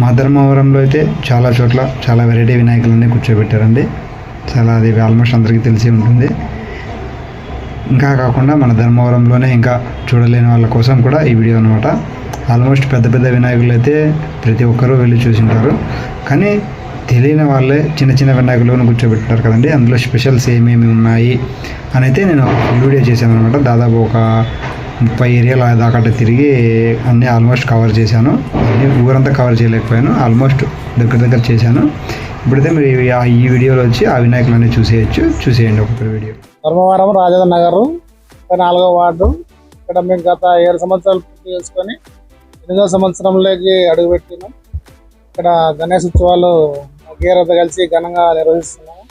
మా ధర్మవరంలో అయితే చాలా చోట్ల చాలా వెరైటీ వినాయకులన్నీ కూర్చోబెట్టారండి. చాలా అది ఆల్మోస్ట్ అందరికీ తెలిసి ఉంటుంది. ఇంకా కాకుండా మన ధర్మవరంలోనే ఇంకా చూడలేని వాళ్ళ కోసం కూడా ఈ వీడియో అనమాట ఆల్మోస్ట్ పెద్ద పెద్ద వినాయకులు అయితే ప్రతి ఒక్కరూ వెళ్ళి చూసింటారు. కానీ తెలియని వాళ్ళే చిన్న చిన్న వినాయకులను కూర్చోబెట్టారు కదండి. అందులో స్పెషల్స్ ఏమేమి ఉన్నాయి అని అయితే నేను వీడియో చేశాను అనమాట దాదాపు ఒక ముప్పై ఏరియాల దాకా తిరిగి అన్నీ ఆల్మోస్ట్ కవర్ చేశాను. అన్నీ ఊరంతా కవర్ చేయలేకపోయాను. ఆల్మోస్ట్ దగ్గర దగ్గర చేశాను. ఇప్పుడైతే మీరు ఈ- ఆ- ఈ వీడియోలో వచ్చి ఆ వినాయకులన్నీ చూసేయచ్చు. చూసేయండి ఒక్కొక్క వీడియో. ధర్మవరం రాజేంద్ర నగర్ నాలుగో వార్డు. ఇక్కడ మేము గత ఏడు సంవత్సరాలు పూర్తి చేసుకొని ఎనిమిదో సంవత్సరంలోకి అడుగుపెట్టినాం. ఇక్కడ గణేష్ ఉత్సవాలు గేరతో కలిసి ఘనంగా నిర్వహిస్తున్నాము.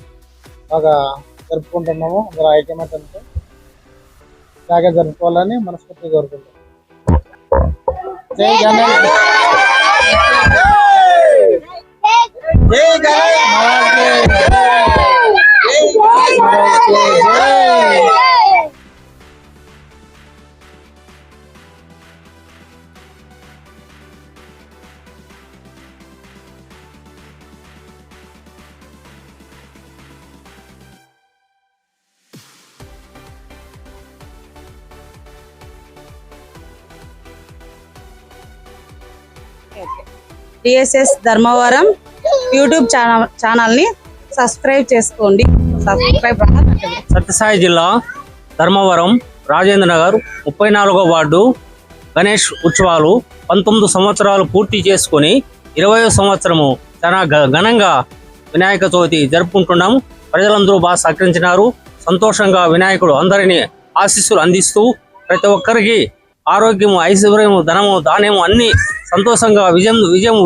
బాగా జరుపుకుంటున్నాము. అందరూ ఐక్యమత్యంతో. ఇలాగే జరుపుకోవాలని మనస్ఫూర్తిగా కోరుకుంటున్నాం. జై గణేష్ జై Ganesh DSS Dharmavaram YouTube channel ఛానల్ని సబ్స్క్రైబ్ చేసుకోండి. సబ్స్క్రైబ్ సత్యసాయి జిల్లా ధర్మవరం రాజేంద్ర నగర్ ముప్పై నాలుగో వార్డు గణేష్ ఉత్సవాలు పంతొమ్మిది సంవత్సరాలు పూర్తి చేసుకొని ఇరవయో సంవత్సరము చాలా ఘనంగా వినాయక చవితి జరుపుకుంటున్నాము ప్రజలందరూ బాగా సహకరించినారు. సంతోషంగా వినాయకుడు అందరినీ ఆశీస్సులు అందిస్తూ ప్రతి ఒక్కరికి ఆరోగ్యము ఐశ్వర్యము ధనము ధాన్యము అన్ని సంతోషంగా విజయం విజయం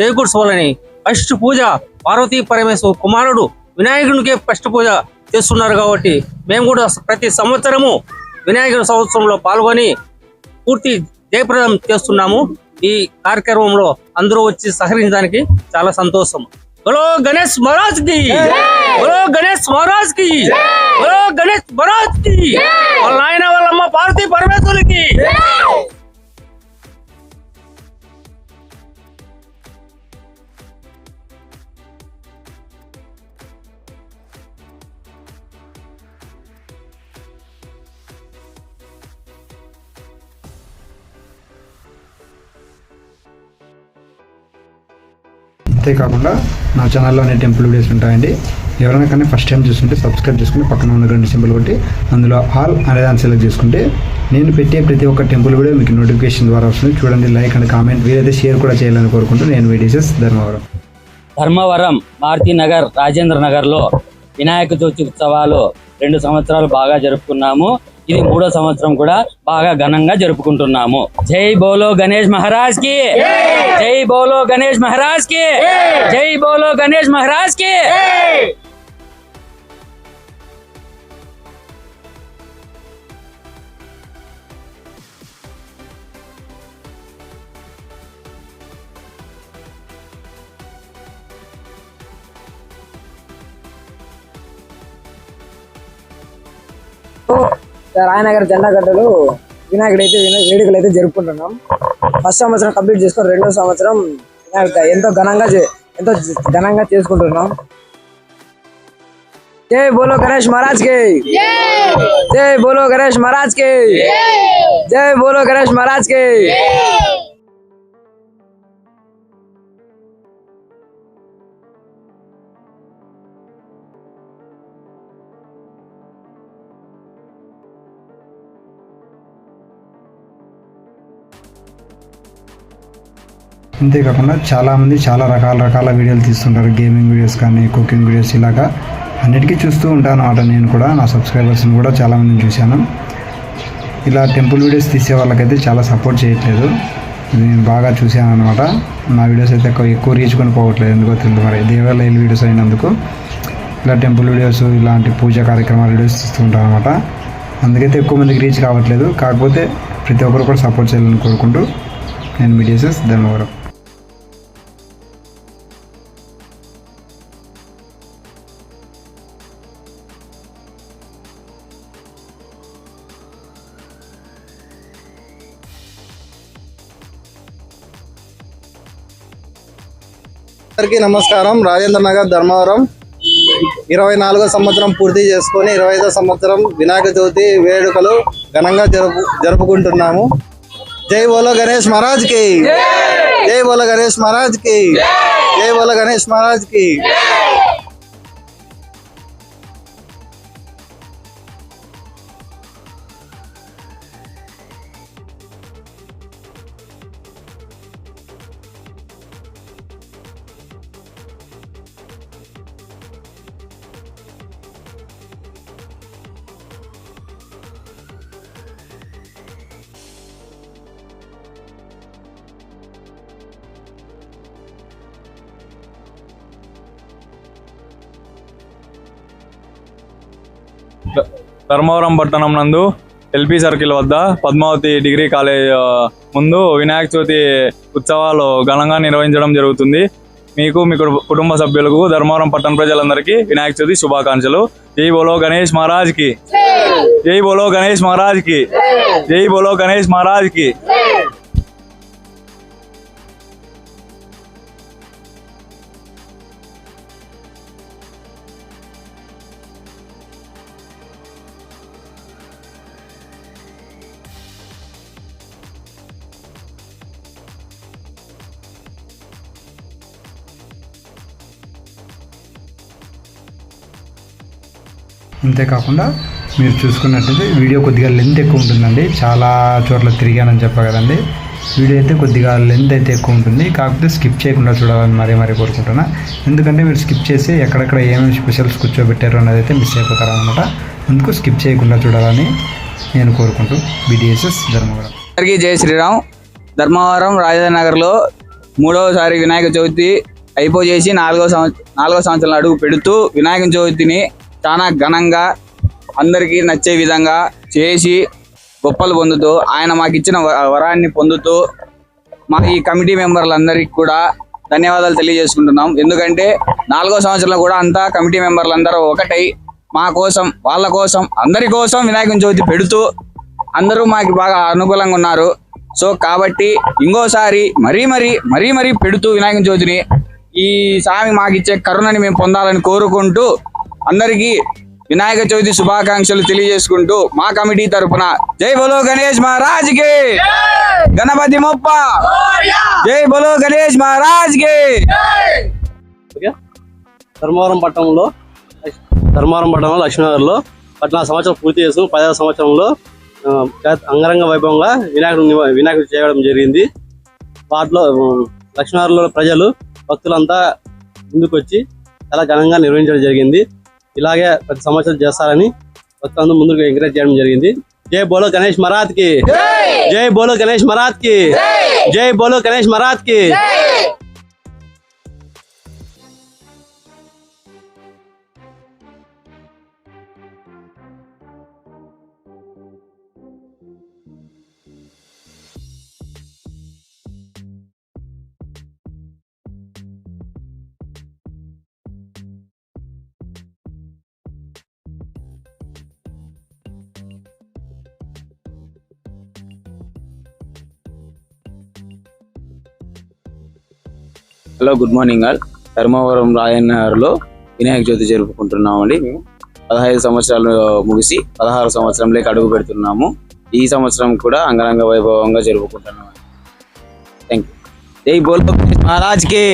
చేకూర్చుకోవాలని ఫస్ట్ పూజ పార్వతీ పరమేశ్వర కుమారుడు వినాయకునికే ఫస్ట్ పూజ చేస్తున్నారు కాబట్టి మేము కూడా ప్రతి సంవత్సరము వినాయకుడి సంవత్సరంలో పాల్గొని పూర్తి జయప్రదం చేస్తున్నాము. ఈ కార్యక్రమంలో అందరూ వచ్చి సహకరించడానికి చాలా సంతోషం. బలో గణేష్ మహారాజ్కి! బలో గణేష్ మహారాజ్కి! బలో గణేష్ మహారాజ్కి! వాళ్ళ నాయన వాళ్ళమ్మ పార్వతీ పరమేశ్వరికి అంతేకాకుండా నా ఛానల్లో అనే టెంపుల్ వీడియోస్ ఉంటాయండి. ఎవరైనా కానీ ఫస్ట్ టైం చూస్తుంటే సబ్స్క్రైబ్ చేసుకుని పక్కన ఉన్న రెండు సింబల్ కొట్టి అందులో ఆల్ అనే దాన్ని సెలెక్ట్ చేసుకుంటే నేను పెట్టే ప్రతి ఒక్క టెంపుల్ వీడియో మీకు నోటిఫికేషన్ ద్వారా వస్తుంది. చూడండి లైక్ అండ్ కామెంట్ వీలైతే షేర్ కూడా చేయాలని కోరుకుంటూ నేను వీడియోస్ ధర్మవరం. ధర్మవరం మారుతినగర్ రాజేంద్ర నగర్లో వినాయక చవితి ఉత్సవాలు రెండు సంవత్సరాలు బాగా జరుపుకున్నాము. ఇది మూడో సంవత్సరం కూడా బాగా ఘనంగా జరుపుకుంటున్నాము. జై బోలో గణేష్ మహారాజ్కి జై బోలో గణేష్ మహారాజ్కి జై బోలో గణేష్ మహారాజ్కి రాయనగర్ జెండా గడ్డలు వినాయకుడు అయితే వేడుకలు అయితే జరుపుకుంటున్నాం. ఫస్ట్ సంవత్సరం కంప్లీట్ చేసుకొని రెండో సంవత్సరం వినాయకుడు ఎంతో ఘనంగా చే- ఎంతో ఘనంగా చేసుకుంటున్నాం. జై బోలో గణేష్ మహారాజ్కి! జై! బోలో గణేష్ మహారాజ్కి! జై బోలో గణేష్ మహారాజ్కి! అంతేకాకుండా చాలామంది చాలా రకాల రకాల వీడియోలు తీస్తుంటారు. గేమింగ్ వీడియోస్ కానీ కుకింగ్ వీడియోస్ ఇలాగా అన్నిటికీ చూస్తూ ఉంటాను. అన్నమాట నేను కూడా నా సబ్స్క్రైబర్స్ని కూడా చాలామందిని చూశాను. ఇలా టెంపుల్ వీడియోస్ తీసే వాళ్ళకైతే చాలా సపోర్ట్ చేయట్లేదు. ఇది నేను బాగా చూశాను అనమాట నా వీడియోస్ అయితే ఎక్కువ ఎక్కువ రీచ్ కొని పోవట్లేదు. ఎందుకో తెలియదు మరి. దేవాలయాల వీడియోస్ అయినందుకు ఇలా టెంపుల్ వీడియోస్ ఇలాంటి పూజ కార్యక్రమాల వీడియోస్ తీస్తూ ఉంటాను అనమాట అందుకైతే ఎక్కువ మందికి రీచ్ కావట్లేదు. కాకపోతే ప్రతి ఒక్కరు కూడా సపోర్ట్ చేయాలని కోరుకుంటూ నేను మీడియాసెస్ ధర్మవరం అందరికీ నమస్కారం. రాజేంద్ర నగర్ ధర్మవరం. ఇరవై నాలుగో సంవత్సరం పూర్తి చేసుకొని ఇరవై ఐదో సంవత్సరం వినాయక చవితి వేడుకలు ఘనంగా జరుపు జరుపుకుంటున్నాము. జై బోలో గణేష్ మహారాజ్కి. జై! బోలో గణేష్ మహారాజ్కి. జై! బోలో గణేష్ మహారాజ్ ధర్మవరం పట్టణం నందు ఎల్పి సర్కిల్ వద్ద పద్మావతి డిగ్రీ కాలేజ్ ముందు వినాయక చవితి ఉత్సవాలు ఘనంగా నిర్వహించడం జరుగుతుంది. మీకు మీ కుటు- కుటుంబ సభ్యులకు ధర్మవరం పట్టణ ప్రజలందరికీ వినాయక చవితి శుభాకాంక్షలు. జై బోలో గణేష్ మహారాజ్కి జై బోలో గణేష్ మహారాజ్కి జై బోలో గణేష్ మహారాజ్ అంతేకాకుండా మీరు చూసుకున్నట్టయితే వీడియో కొద్దిగా లెంత్ ఎక్కువ ఉంటుందండి. చాలా చోట్ల తిరిగానని చెప్పా కదండి. వీడియో అయితే కొద్దిగా లెంత్ అయితే ఎక్కువ ఉంటుంది. కాకపోతే స్కిప్ చేయకుండా చూడాలని మరీ మరీ కోరుకుంటున్నా. ఎందుకంటే మీరు స్కిప్ చేసి ఎక్కడెక్కడ ఏమేమి స్పెషల్స్ కూర్చోబెట్టారు అన్నది అయితే మిస్ అయిపోతారు అనమాట అందుకు స్కిప్ చేయకుండా చూడాలని నేను కోరుకుంటూ బీడిఎస్ఎస్ ధర్మవరం. అందరికీ జై శ్రీరామ్. ధర్మవరం రాజధాని నగర్లో మూడవసారి వినాయక చవితి అయిపోచేసి నాలుగో సంవత్సరం నాలుగో సంవత్సరం అడుగు పెడుతూ వినాయక చవితిని చాలా ఘనంగా అందరికీ నచ్చే విధంగా చేసి గొప్పలు పొందుతూ ఆయన మాకు ఇచ్చిన వ- వరాన్ని పొందుతూ మా ఈ కమిటీ మెంబర్లందరికీ కూడా ధన్యవాదాలు తెలియజేసుకుంటున్నాం. ఎందుకంటే నాలుగో సంవత్సరంలో కూడా అంతా కమిటీ మెంబర్లందరూ ఒకటై మా కోసం వాళ్ళ కోసం అందరి కోసం వినాయక చవితి పెడుతూ అందరూ మాకు బాగా అనుకూలంగా ఉన్నారు. సో కాబట్టి ఇంకోసారి మరీ మరీ మరీ మరీ పెడుతూ వినాయక చవితిని ఈ స్వామి మాకు ఇచ్చే కరుణని మేము పొందాలని కోరుకుంటూ అందరికీ వినాయక చవితి శుభాకాంక్షలు తెలియజేసుకుంటూ మా కమిటీ తరపున జై బోలో గణేష్ మహారాజ్కి. గణపతి మొప్ప. జై బోలో గణేష్ మహారాజ్కి. ధర్మవరం పట్టణంలో ధర్మవరం పట్టణంలో లక్ష్మీనగర్లో పద్నాలుగు సంవత్సరాలు పూర్తి చేస్తూ పదహారు సంవత్సరంలో అంగరంగ వైభవంగా వినాయకుడు వినాయకుడు చేయడం జరిగింది. వాటిలో లక్ష్మీనగర్లో ప్రజలు భక్తులంతా ముందుకు వచ్చి చాలా ఘనంగా నిర్వహించడం జరిగింది. ఇలాగే ప్రతి సంవత్సరం చేస్తారని భక్తులందరూ ముందుకు ఎంకరేజ్ చేయడం జరిగింది. జై బోలో గణేష్ మహారాజ్కి జై బోలో గణేష్ మహారాజ్కి జై బోలో గణేష్ మహారాజ్కి hello good morning all. Dharmavaram రాయన్నగర్లో Vinayaka Chavithi జరుపుకుంటున్నామండి మేము. పదహైదు సంవత్సరాలు ముగిసి పదహారు సంవత్సరంలోకి అడుగు పెడుతున్నాము. ఈ సంవత్సరం కూడా అంగరంగ వైభవంగా జరుపుకుంటున్నాము థ్యాంక్ యూ జై బోలో గణేష్ మహారాజ్కి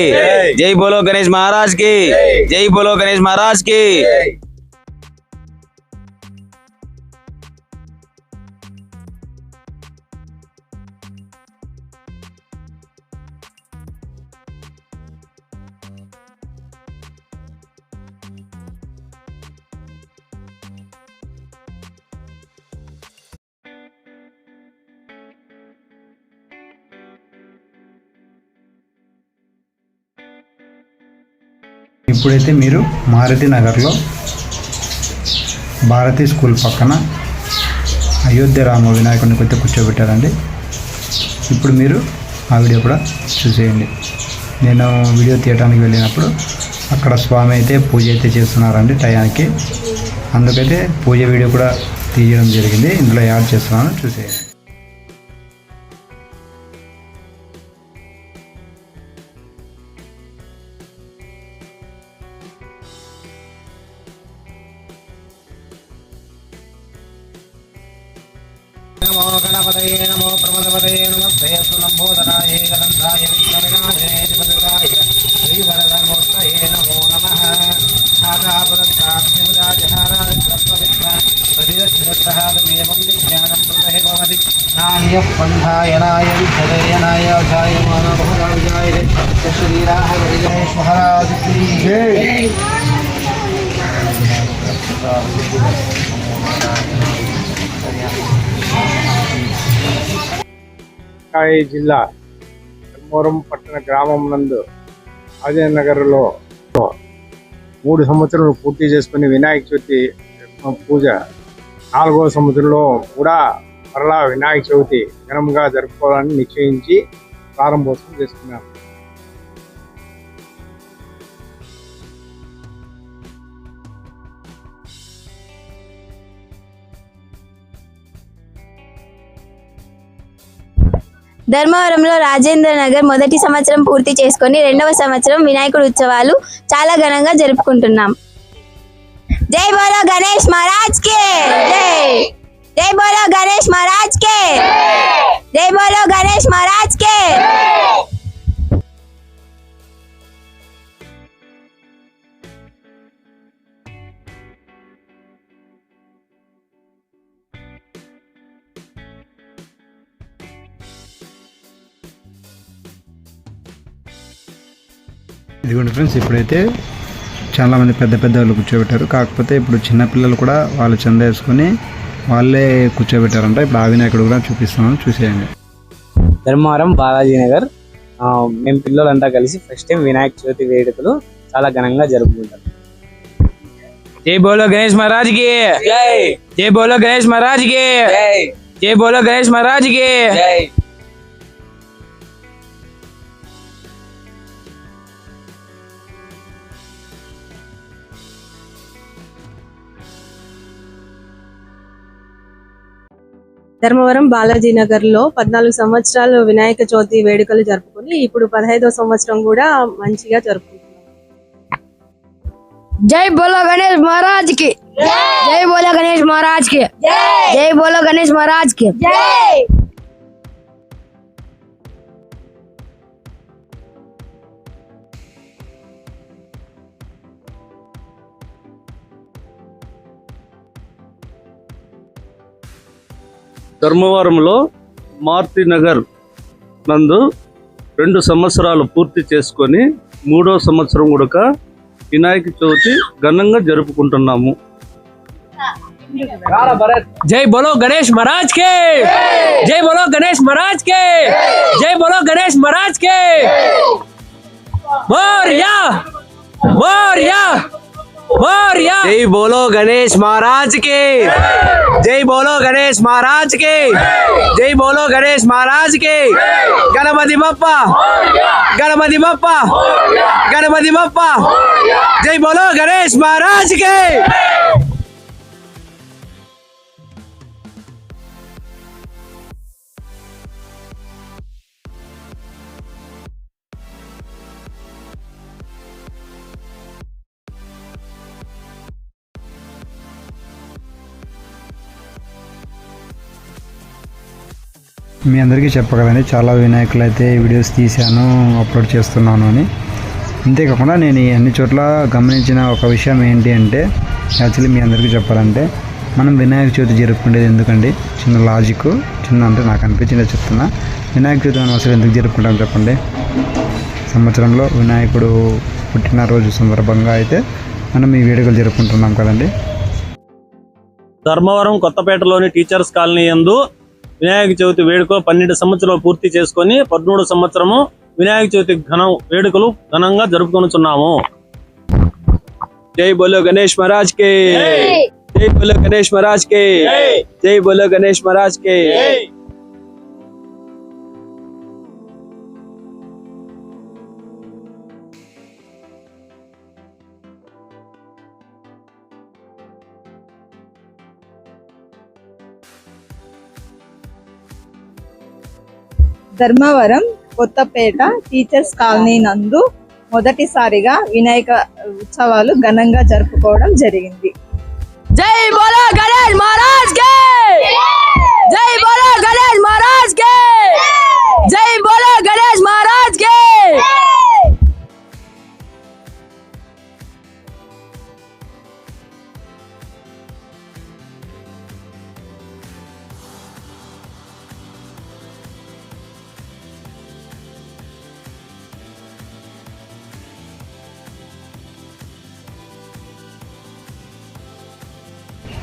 జై బోలో గణేష్ మహారాజ్కి జై బోలో గణేష్ మహారాజ్కి ఇప్పుడైతే మీరు మారుతి నగర్లో భారతీ స్కూల్ పక్కన అయోధ్య రామ వినాయకుడిని కొద్దిగా కూర్చోబెట్టారండి. ఇప్పుడు మీరు ఆ వీడియో కూడా చూసేయండి. నేను వీడియో తీయడానికి వెళ్ళినప్పుడు అక్కడ స్వామి అయితే పూజ అయితే చేస్తున్నారండి టయానికి. అందుకైతే పూజ వీడియో కూడా తీయడం జరిగింది. ఇందులో యాడ్ చేస్తున్నాను. చూసేయండి. నాయ పంధాయనాయ విద్యదయనాయ జాయమాన బహురాజాయ శ్రీరామ మహారాజ్ జిల్లా ధర్మవరం పట్టణ గ్రామం నందు అజయ్ నగర్లో మూడు సంవత్సరాలు పూర్తి చేసుకుని వినాయక చవితి పూజ నాలుగో సంవత్సరంలో కూడా మరలా వినాయక చవితి ఘనంగా జరుపుకోవాలని నిశ్చయించి ప్రారంభోత్సవం చేసుకున్నాం. ధర్మవరంలో రాజేంద్ర నగర్ మొదటి సంవత్సరం పూర్తి చేసుకొని రెండవ సంవత్సరం వినాయకుడు ఉత్సవాలు చాలా ఘనంగా జరుపుకుంటున్నాం. జై బోలో గణేష్ మహారాజ్ కే! జై! జై బోలో గణేష్ మహారాజ్ కే జై బోలో గణేష్ మహారాజ్ కే ఇదిగోండి ఫ్రెండ్స్ ఇప్పుడైతే చాలామంది పెద్ద పెద్ద వాళ్ళు కూర్చోబెట్టారు. కాకపోతే ఇప్పుడు చిన్న పిల్లలు కూడా వాళ్ళు చంద వేసుకొని వాళ్ళే కూర్చోబెట్టారంట. ఇప్పుడు ఆ వినాయకుడు కూడా చూపిస్తున్నాను. చూసేయండి. ధర్మవరం బాలాజీ నగర్ ఆ, మేము పిల్లలంతా కలిసి ఫస్ట్ టైం వినాయక చవితి వేడుకలు చాలా ఘనంగా జరుపుకుంటాం. జై బోలో గణేష్ మహారాజ్కి జై బోలో గణేష్ మహారాజ్కి జై బోలో గణేష్ మహారాజ్కి ధర్మవరం బాలాజీ నగర్లో పద్నాలుగు సంవత్సరాలు వినాయక చవితి వేడుకలు జరుపుకొని ఇప్పుడు పదహైదో సంవత్సరం కూడా మంచిగా జరుపుకుంటున్నాం. జై బోలో గణేష్ మహారాజ్కి జై బోలో గణేష్ మహారాజ్కి జై బోలో గణేష్ మహారాజ్కి ధర్మవరంలో మార్తి నగర్ నందు రెండు సంవత్సరాలు పూర్తి చేసుకొని మూడో సంవత్సరం కూడా వినాయక చవితి ఘనంగా జరుపుకుంటున్నాము. జై బోలో గణేష్ మహారాజ్ కే! జై బోలో గణేష్ మహారాజ్ కే! జై బోలో గణేష్ మహారాజ్ కే! మోరియా మోరియా మోరియా జై బోలో గణేష్ మహారాజ్కి జై బోలో గణేష్ మహారాజ్కి జై బోలో గణేష్ మహారాజ్కి గణపతి బప్ప గణపతి బప్ప గణపతి బప్ప జై బోలో గణేష్ మహారాజ్ మీ అందరికీ చెప్పగలండి చాలా వినాయకులు అయితే వీడియోస్ తీశాను అప్లోడ్ చేస్తున్నాను అని. అంతేకాకుండా నేను అన్ని చోట్ల గమనించిన ఒక విషయం ఏంటి అంటే యాక్చువల్లీ మీ అందరికీ చెప్పాలంటే మనం వినాయక చవితి జరుపుకునేది ఎందుకండి? చిన్న లాజిక్ చిన్న అంటే నాకు అనిపించిందే చెప్తున్నా. వినాయక చవితి మనం అసలు ఎందుకు జరుపుకుంటాం చెప్పండి? సంవత్సరంలో వినాయకుడు పుట్టినరోజు సందర్భంగా అయితే మనం ఈ వేడుకలు జరుపుకుంటున్నాం కదండి. ధర్మవరం కొత్తపేటలోని టీచర్స్ కాలనీ యందు వినాయక చవితి వేడుకలు పన్నెండు సంవత్సరాలు పూర్తి చేసుకొని పదమూడు సంవత్సరము వినాయక చవితి ఘన వేడుకలు ఘనంగా జరుపుకొనుచున్నాము. జై బోలో గణేష్ మహారాజ్ కే. జై. బోలో గణేష్ మహారాజ్ కే. జై బోలో గణేష్ మహారాజ్ కే. ధర్మవరం కొత్తపేట టీచర్స్ కాలనీ నందు మొదటిసారిగా వినాయక ఉత్సవాలు ఘనంగా జరుపుకోవడం జరిగింది. జై బోలో గణేష్ మహారాజ్ కే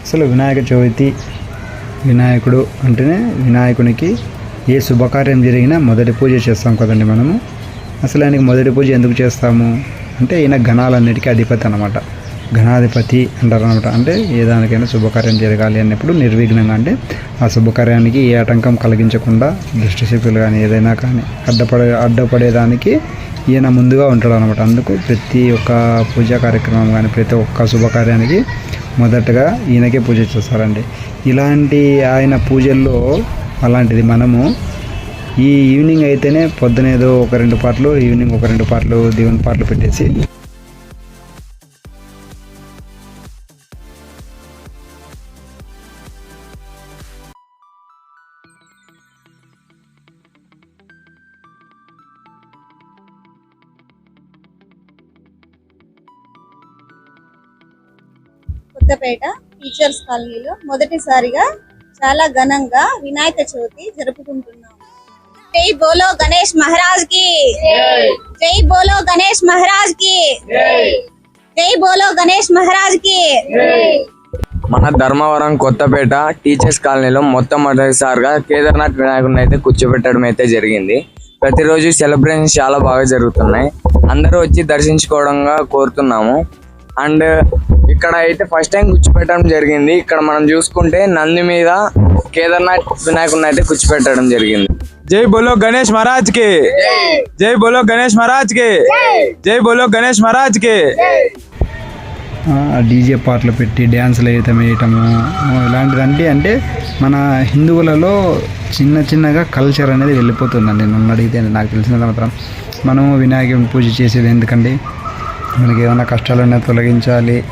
అసలు వినాయక చవితి వినాయకుడు అంటేనే వినాయకునికి ఏ శుభకార్యం జరిగినా మొదటి పూజ చేస్తాం కదండి మనము. అసలు ఆయనకి మొదటి పూజ ఎందుకు చేస్తాము? అంటే ఈయన గణాలన్నిటికీ అధిపతి అనమాట ఘనాధిపతి అంటారు అనమాట అంటే ఏ దానికైనా శుభకార్యం జరగాలి అన్నప్పుడు నిర్విఘ్నంగా అంటే ఆ శుభకార్యానికి ఏ ఆటంకం కలిగించకుండా దృష్టిశక్తులు కానీ ఏదైనా కానీ అడ్డపడే అడ్డపడేదానికి ఈయన ముందుగా ఉంటాడు అనమాట అందుకు ప్రతి ఒక్క పూజా కార్యక్రమం కానీ ప్రతి ఒక్క శుభకార్యానికి మొదటగా ఈయనకే పూజ చేస్తారండి. ఇలాంటి ఆయన పూజల్లో అలాంటిది మనము ఈ ఈవినింగ్ అయితేనే పొద్దున ఏదో ఒక రెండు పాటలు ఈవినింగ్ ఒక రెండు పాటలు దేవుని పాటలు పెట్టేసి కొత్తపేట టీచర్స్ కాలనీలో మొదటిసారిగా చాలా ఘనంగా వినాయక చవితి జరుపుకుంటున్నాం. జై బోలో గణేష్ మహారాజ్కి జై బోలో గణేష్ మహారాజ్కి జై బోలో గణేష్ మహారాజ్కి మన ధర్మవరం కొత్తపేట టీచర్స్ కాలనీలో మొట్టమొదటిసారిగా కేదార్నాథ్ వినాయకుడిని అయితే కూర్చోబెట్టడం అయితే జరిగింది. ప్రతిరోజు సెలబ్రేషన్స్ చాలా బాగా జరుగుతున్నాయి. అందరూ వచ్చి దర్శించుకోవడంగా కోరుతున్నాము. అండ్ ఇక్కడ అయితే ఫస్ట్ టైం కూర్చోపెట్టడం జరిగింది. ఇక్కడ మనం చూసుకుంటే నంది మీద కేదార్నాథ్ వినాయకుడిని అయితే కూర్చోపెట్టడం జరిగింది. జై బోలో గణేష్ మహారాజ్కి జై బోలో గణేష్ మహారాజ్కి జై బోలో గణేష్ మహారాజ్కి డీజే పాటలు పెట్టి డ్యాన్సులు వేయటం వేయటము ఇలాంటిదంటే అంటే మన హిందువులలో చిన్న చిన్నగా కల్చర్ అనేది వెళ్ళిపోతుందండి. నన్ను అడిగితే నాకు తెలిసినంత మాత్రం. మనము వినాయకుని పూజ చేసేది ఎందుకండి? మనకి ఏమైనా కష్టాలు ఉన్నా తొలగించాలి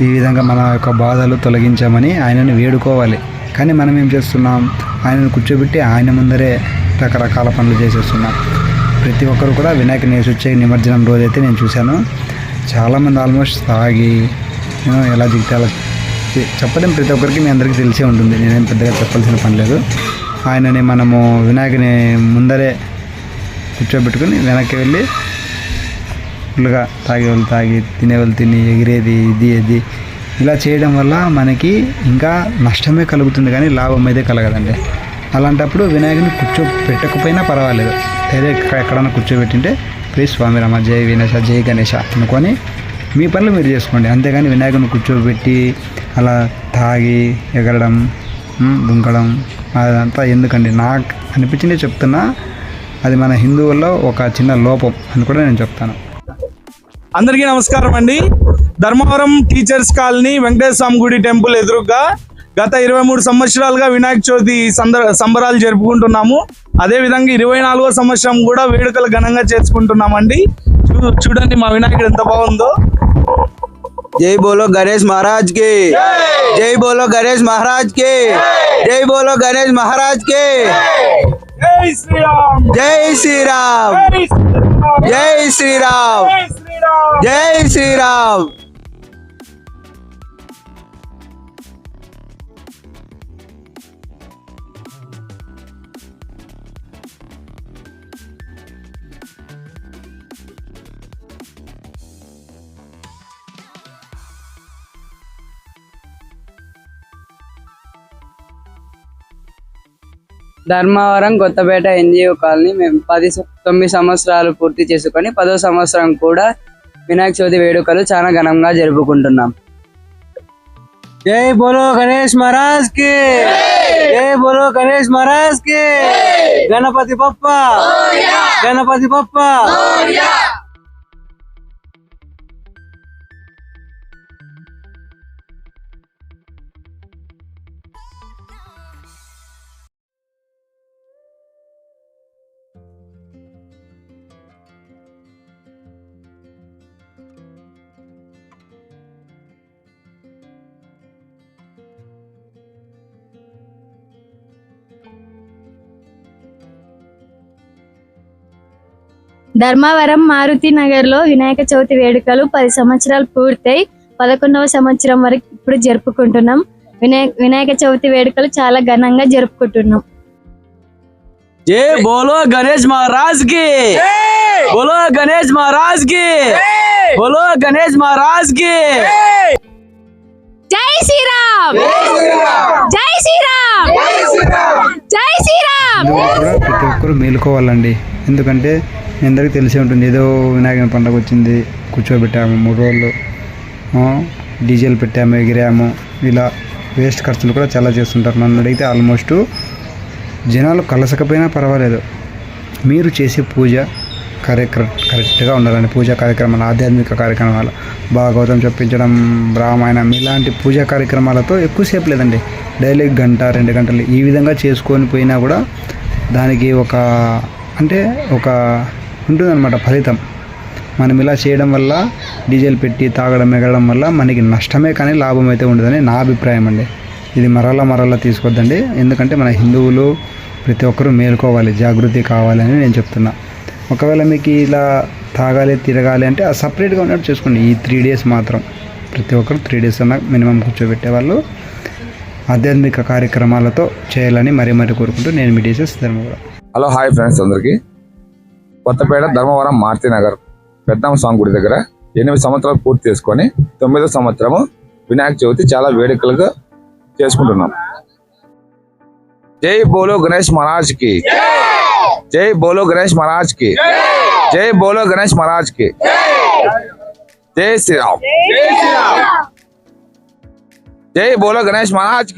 ఈ విధంగా మన యొక్క బాధలు తొలగించామని ఆయనను వేడుకోవాలి. కానీ మనం ఏం చేస్తున్నాం? ఆయనను కూర్చోబెట్టి ఆయన ముందరే రకరకాల పనులు చేసేస్తున్నాం. ప్రతి ఒక్కరు కూడా వినాయక వచ్చే నిమజ్జనం రోజైతే నేను చూశాను. చాలామంది ఆల్మోస్ట్ తాగి ఎలా దిగితే అలా ప్రతి ఒక్కరికి మీ అందరికీ తెలిసే ఉంటుంది. నేనేం పెద్దగా చెప్పాల్సిన పని లేదు. ఆయనని మనము వినాయకుని ముందరే కూర్చోబెట్టుకుని వెనక్కి వెళ్ళి ఫుల్గా తాగే వాళ్ళు తాగి తినే వాళ్ళు తిని ఎగిరేది ఇది ఇది. ఇలా చేయడం వల్ల మనకి ఇంకా నష్టమే కలుగుతుంది కానీ లాభం అయితే కలగదండి. అలాంటప్పుడు వినాయకుని కూర్చో పెట్టకపోయినా పర్వాలేదు. డైరెక్ట్ ఎక్కడన్నా కూర్చోబెట్టింటే ప్లీజ్ స్వామి రమ జై వినేశ జై గణేష అనుకొని మీ పనులు మీరు చేసుకోండి. అంతేగాని వినాయకుని కూర్చోబెట్టి అలా తాగి ఎగరడం దుంకడం అదంతా ఎందుకండి? నాకు అనిపించిందే చెప్తున్నా అది మన హిందువుల్లో ఒక చిన్న లోపం అని కూడా నేను చెప్తాను. అందరికీ నమస్కారం అండి. ధర్మవరం టీచర్స్ కాలనీ వెంకటేశ్వర స్వామి గుడి టెంపుల్ ఎదురుగా గత ఇరవై మూడు సంవత్సరాలుగా వినాయక చవితి సంబరాలు జరుపుకుంటున్నాము. అదే విధంగా ఇరవై నాలుగో సంవత్సరం కూడా వేడుకలు ఘనంగా చేసుకుంటున్నామండి. చూడండి మా వినాయకుడు ఎంత బాగుందో. జై బోలో గణేష్ మహారాజ్కి జై బోలో గణేష్ మహారాజ్కి జై బోలో గణేష్ మహారాజ్కి జై శ్రీరామ్! జై శ్రీరామ్! జై శ్రీరామ్! జై శ్రీరామ్! ధర్మవరం కొత్తపేట ఎన్జిఓ కాలనీ మేము పది తొమ్మిది సంవత్సరాలు పూర్తి చేసుకొని పదో సంవత్సరం కూడా వినాయక చవితి వేడుకలు చాలా ఘనంగా జరుపుకుంటున్నాం. జై బోలో గణేష్ మహారాజ్కి జై బోలో గణేష్ మహారాజ్కి గణపతి పప్ప గణపతి పప్ప ధర్మవరం మారుతి నగర్లో వినాయక చవితి వేడుకలు పది సంవత్సరాలు పూర్తయి పదకొండవ సంవత్సరం వరకు ఇప్పుడు జరుపుకుంటున్నాం. వినాయక వినాయక చవితి వేడుకలు చాలా ఘనంగా జరుపుకుంటున్నాం. జే బోలో గణేష్ మహారాజ్కి బోలో గణేష్ మహారాజ్కి బోలో గణేష్ మహారాజ్కి జై శ్రీరామ్! జై శ్రీరామ్! జై శ్రీరామ్! జై శ్రీరామ్! ప్రతి ఒక్కరు మేలుకోవాలండి. ఎందుకంటే మీ అందరికీ తెలిసే ఉంటుంది. ఏదో వినాయకుని పండుగ వచ్చింది కూర్చోబెట్టాము మూడు రోజులు. డీజిల్ డీజేలు పెట్టాము ఎగిరాము. ఇలా వేస్ట్ ఖర్చులు కూడా చాలా చేస్తుంటారు. నన్ను అడిగితే ఆల్మోస్ట్ జనాలు కలసకపోయినా పర్వాలేదు. మీరు చేసే పూజ కార్యక్రమం కరెక్ట్గా ఉండాలండి. పూజా కార్యక్రమాలు ఆధ్యాత్మిక కార్యక్రమాలు భాగవతం చెప్పించడం రామాయణం ఇలాంటి పూజా కార్యక్రమాలతో ఎక్కువసేపు లేదండి. డైలీ గంట రెండు గంటలు ఈ విధంగా చేసుకొని పోయినా కూడా దానికి ఒక అంటే ఒక ఉంటుందన్నమాట ఫలితం. మనం ఇలా చేయడం వల్ల డీజిల్ పెట్టి తాగడం ఎగరడం వల్ల మనకి నష్టమే కానీ లాభం అయితే ఉండదని నా అభిప్రాయం అండి. ఇది మరలా మరలా తీసుకొద్దండి ఎందుకంటే మన హిందువులు ప్రతి ఒక్కరూ మేలుకోవాలి జాగృతి కావాలని నేను చెప్తున్నా. ఒకవేళ మీకు ఇలా తాగాలి తిరగాలి అంటే ఆ సపరేట్గా ఉన్నట్టు చూసుకోండి. ఈ త్రీ డేస్ మాత్రం. ప్రతి ఒక్కరు త్రీ డేస్ అన్న మినిమం కూర్చోబెట్టే వాళ్ళు ఆధ్యాత్మిక కార్యక్రమాలతో చేయాలని మరీ మరీ కోరుకుంటూ నేను మీ DSS Dharmavaram hello hi friends అందరికీ. కొత్తపేట ధర్మవరం మారుతి నగర్ పెద్దమ్మ స్వామి గుడి దగ్గర ఎనిమిది సంవత్సరాలు పూర్తి చేసుకొని తొమ్మిదో సంవత్సరము వినాయక చవితి చాలా వేడుకలుగా చేసుకుంటున్నాం. జై బోలో గణేష్ మహారాజ్కి. జై బోలో గణేష్ మహారాజ్కి. జై బోలో గణేష్ మహారాజ్కి. జై శ్రీరామ్. జై బోలో గణేష్ మహారాజ్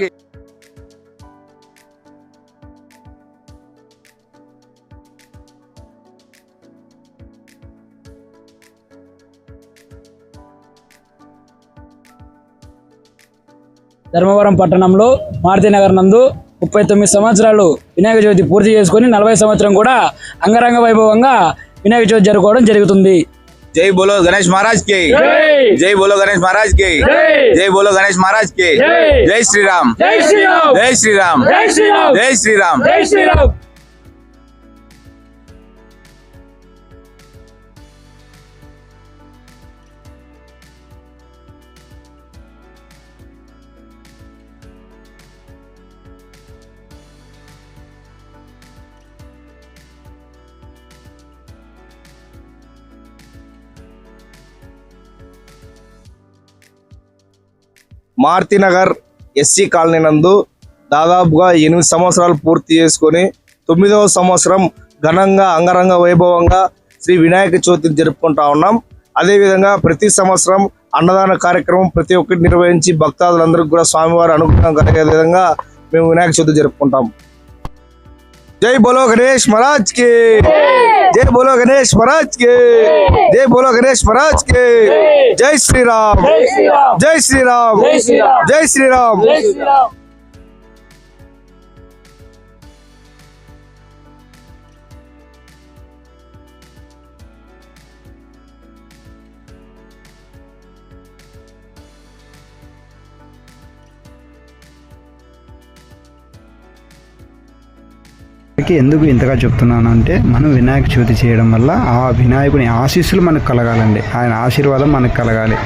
ధర్మవరం పట్టణంలో మారుతి నగర్ నందు ముప్పై తొమ్మిది సంవత్సరాలు వినాయక చవితి పూర్తి చేసుకుని నలభై సంవత్సరం కూడా అంగరంగ వైభవంగా వినాయక చవితి జరుపుకోవడం జరుగుతుంది. జై బోలో గణేష్ మహారాజ్కి. జై! బోలో గణేష్ మహారాజ్కి. జై! బోలో గణేష్ మహారాజ్కి. జై శ్రీరామ్. జై శ్రీరామ్. జై శ్రీరామ్. జై శ్రీరామ్. మార్తినగర్ ఎస్సీ కాలనీ నందు దాదాపుగా ఎనిమిది సంవత్సరాలు పూర్తి చేసుకొని తొమ్మిదవ సంవత్సరం ఘనంగా అంగరంగ వైభవంగా శ్రీ వినాయక చవితిని జరుపుకుంటా ఉన్నాం. అదేవిధంగా ప్రతి సంవత్సరం అన్నదాన కార్యక్రమం ప్రతి ఒక్కటి నిర్వహించి భక్తాదులందరికీ కూడా స్వామివారి అనుగ్రహం కలిగే విధంగా మేము వినాయక చవితి జరుపుకుంటాం. జై బలో గణేష్ మహారాజ్కి జై బోలో గణేష్ మహారాజ్కి జై బోలో గణేష్ మహారాజ్కి జై శ్రీరామ్ జై శ్రీరామ్ జై శ్రీరామ్ అందరికీ ఎందుకు ఇంతగా చెప్తున్నాను అంటే మనం వినాయక చవితి చేయడం వల్ల ఆ వినాయకుని ఆశీస్సులు మనకు కలగాలండి. ఆయన ఆశీర్వాదం మనకు కలగాలి.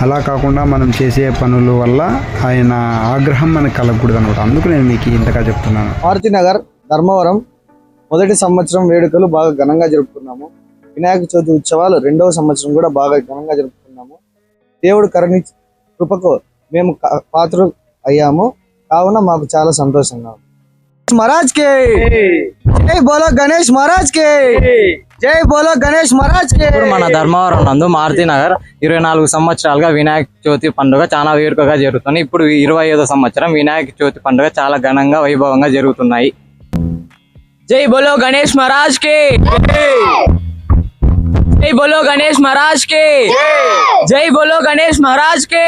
అలా కాకుండా మనం చేసే పనుల వల్ల ఆయన ఆగ్రహం మనకు కలగకూడదు అనమాట అందుకు నేను మీకు ఇంతగా చెప్తున్నాను. మారుతి నగర్ ధర్మవరం. మొదటి సంవత్సరం వేడుకలు బాగా ఘనంగా జరుపుకున్నాము. వినాయక చవితి ఉత్సవాలు రెండవ సంవత్సరం కూడా బాగా ఘనంగా జరుపుకున్నాము. దేవుడు కరుణి కృపకు మేము పాత్ర అయ్యాము. కావున మాకు చాలా సంతోషంగా ఉంది. महाराज के जय बोलो गणेश महाराज के जय बोलो गणेश महाराज के ఇప్పుడు మన ధర్మవరం నందు మారుతి నగర్ ఇరవై నాలుగు సంవత్సరాలుగా వినాయక చవితి పండుగ చాలా వేడుకగా జరుగుతుంది ఇప్పుడు ఇరవై ఐదో సంవత్సరం వినాయక చవితి పండుగ చాలా ఘనంగా వైభవంగా జరుగుతున్నాయి జై బోలో గణేష్ మహారాజ్ కి జై బోలో గణేష్ మహారాజ్ కి జై బోలో గణేష్ మహారాజ్ కి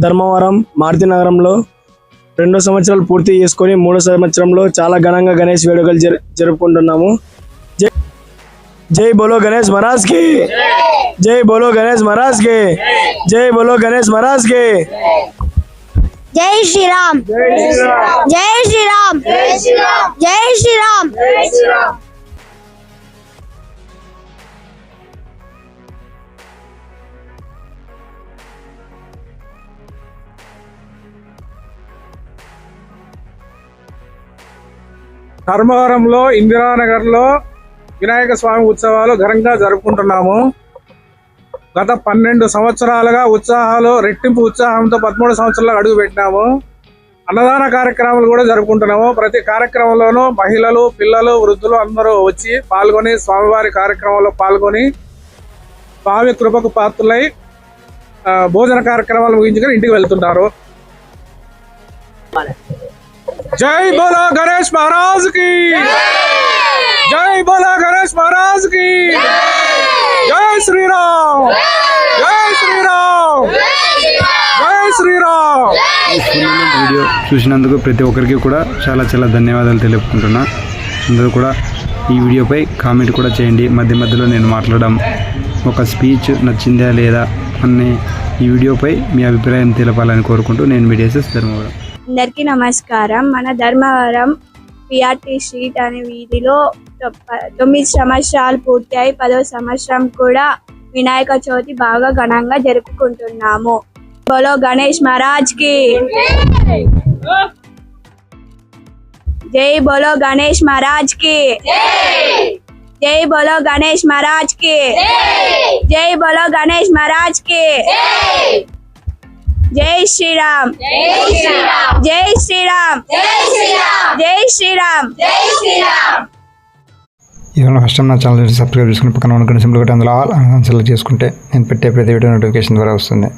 ధర్మవరం మారుతి నగరంలో రెండో సంవత్సరాలు పూర్తి చేసుకొని మూడో సంవత్సరంలో చాలా ఘనంగా గణేష్ వేడుకలు జరు జరుపుకుంటున్నాము. జై జై బోలో గణేష్ మహారాజ్కి జై బోలో గణేష్ మహారాజ్కి జై బోలో గణేష్ మహారాజ్కి జై శ్రీరామ్! జై శ్రీరామ్! జై శ్రీరామ్! ధర్మవరంలో ఇందిరానగర్లో వినాయక స్వామి ఉత్సవాలు ఘనంగా జరుపుకుంటున్నాము. గత పన్నెండు సంవత్సరాలుగా ఉత్సాహాలు రెట్టింపు ఉత్సాహంతో పదమూడు సంవత్సరాలు అడుగు పెట్టినాము. అన్నదాన కార్యక్రమాలు కూడా జరుపుకుంటున్నాము. ప్రతి కార్యక్రమంలోనూ మహిళలు పిల్లలు వృద్ధులు అందరూ వచ్చి పాల్గొని స్వామివారి కార్యక్రమంలో పాల్గొని స్వామి కృపకు పాత్రులై భోజన కార్యక్రమాలు ముగించుకొని ఇంటికి వెళ్తుంటారు. జై బోలా గణేష్ మహారాజ్కి జై బోలా గణేష్ మహారాజ్కి జై శ్రీరామ్. జై శ్రీరామ్. జై శ్రీరామ్. వీడియో చూసినందుకు ప్రతి ఒక్కరికి కూడా చాలా చాలా ధన్యవాదాలు తెలుపుకుంటున్నా. అందరూ కూడా ఈ వీడియోపై కామెంట్ కూడా చేయండి. మధ్య మధ్యలో నేను మాట్లాడడం ఒక స్పీచ్ నచ్చిందా లేదా అనే ఈ వీడియోపై మీ అభిప్రాయం తెలపాలని కోరుకుంటూ నేను మీడియాసెస్ ధర్మవరం. అందరికీ నమస్కారం. మన ధర్మవరం పిఆర్టీ స్ట్రీట్ అనే వీధిలో తొమ్మిది సంవత్సరాలు పూర్తయి పదో సంవత్సరం కూడా వినాయక చవితి బాగా ఘనంగా జరుపుకుంటున్నాము. బోలో గణేష్ మహారాజ్కి. జై బోలో గణేష్ మహారాజ్కి. జై బోలో గణేష్ మహారాజ్కి. జై బోలో గణేష్ మహారాజ్కి. జై శ్రీరామ్. జై శ్రీరామ్. జై శ్రీరామ్. ఇవాళ ఫస్ట్ టైం నా ఛానల్ సబ్స్క్రైబ్ చేసుకుని పక్కన ఉన్న గంట సింబల్ అందులో ఆల్ సెలెక్ట్ చేసుకుంటే నేను పెట్టే ప్రతి వీడియో నోటిఫికేషన్ ద్వారా వస్తుంది.